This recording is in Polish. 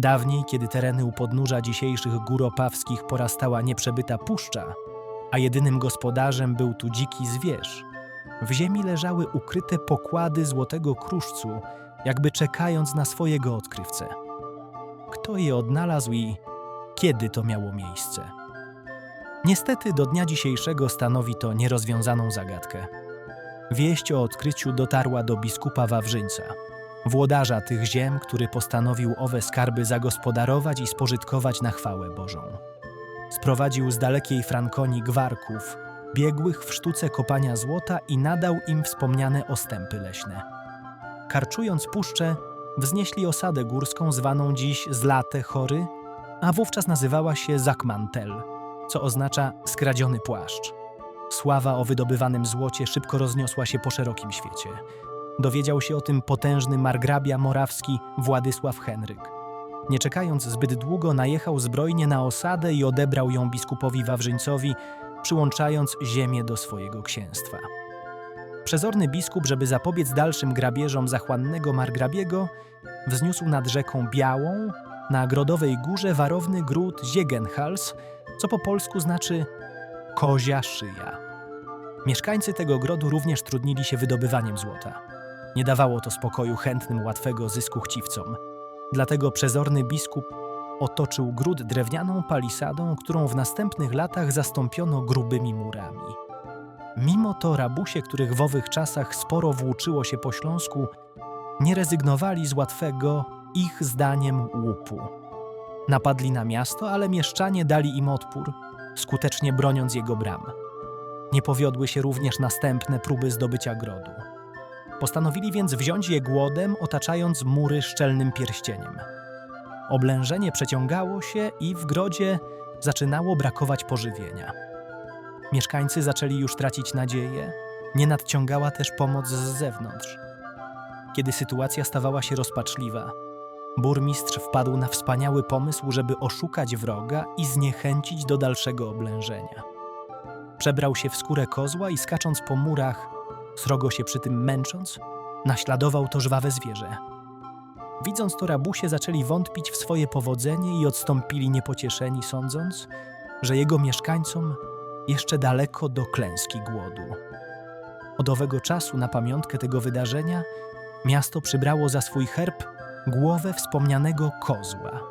Dawniej, kiedy tereny u podnóża dzisiejszych gór opawskich porastała nieprzebyta puszcza, a jedynym gospodarzem był tu dziki zwierz, w ziemi leżały ukryte pokłady złotego kruszcu, jakby czekając na swojego odkrywcę. Kto je odnalazł i kiedy to miało miejsce? Niestety do dnia dzisiejszego stanowi to nierozwiązaną zagadkę. Wieść o odkryciu dotarła do biskupa Wawrzyńca, włodarza tych ziem, który postanowił owe skarby zagospodarować i spożytkować na chwałę Bożą. Sprowadził z dalekiej Frankonii gwarków, biegłych w sztuce kopania złota i nadał im wspomniane ostępy leśne. Karczując puszczę, wznieśli osadę górską zwaną dziś Zlate Chory, a wówczas nazywała się Zakmantel, co oznacza skradziony płaszcz. Sława o wydobywanym złocie szybko rozniosła się po szerokim świecie. Dowiedział się o tym potężny margrabia morawski Władysław Henryk. Nie czekając zbyt długo, najechał zbrojnie na osadę i odebrał ją biskupowi Wawrzyńcowi, przyłączając ziemię do swojego księstwa. Przezorny biskup, żeby zapobiec dalszym grabieżom zachłannego margrabiego, wzniósł nad rzeką Białą, na Grodowej Górze warowny gród Ziegenhals, co po polsku znaczy kozia szyja. Mieszkańcy tego grodu również trudnili się wydobywaniem złota. Nie dawało to spokoju chętnym łatwego zysku chciwcom. Dlatego przezorny biskup otoczył gród drewnianą palisadą, którą w następnych latach zastąpiono grubymi murami. Mimo to rabusie, których w owych czasach sporo włóczyło się po Śląsku, nie rezygnowali z łatwego, ich zdaniem, łupu. Napadli na miasto, ale mieszczanie dali im odpór, skutecznie broniąc jego bram. Nie powiodły się również następne próby zdobycia grodu. Postanowili więc wziąć je głodem, otaczając mury szczelnym pierścieniem. Oblężenie przeciągało się i w grodzie zaczynało brakować pożywienia. Mieszkańcy zaczęli już tracić nadzieję, nie nadciągała też pomoc z zewnątrz. Kiedy sytuacja stawała się rozpaczliwa, burmistrz wpadł na wspaniały pomysł, żeby oszukać wroga i zniechęcić do dalszego oblężenia. Przebrał się w skórę kozła i skacząc po murach, srogo się przy tym męcząc, naśladował to żwawe zwierzę. Widząc to, rabusie zaczęli wątpić w swoje powodzenie i odstąpili niepocieszeni, sądząc, że jego mieszkańcom jeszcze daleko do klęski głodu. Od owego czasu na pamiątkę tego wydarzenia miasto przybrało za swój herb głowę wspomnianego kozła.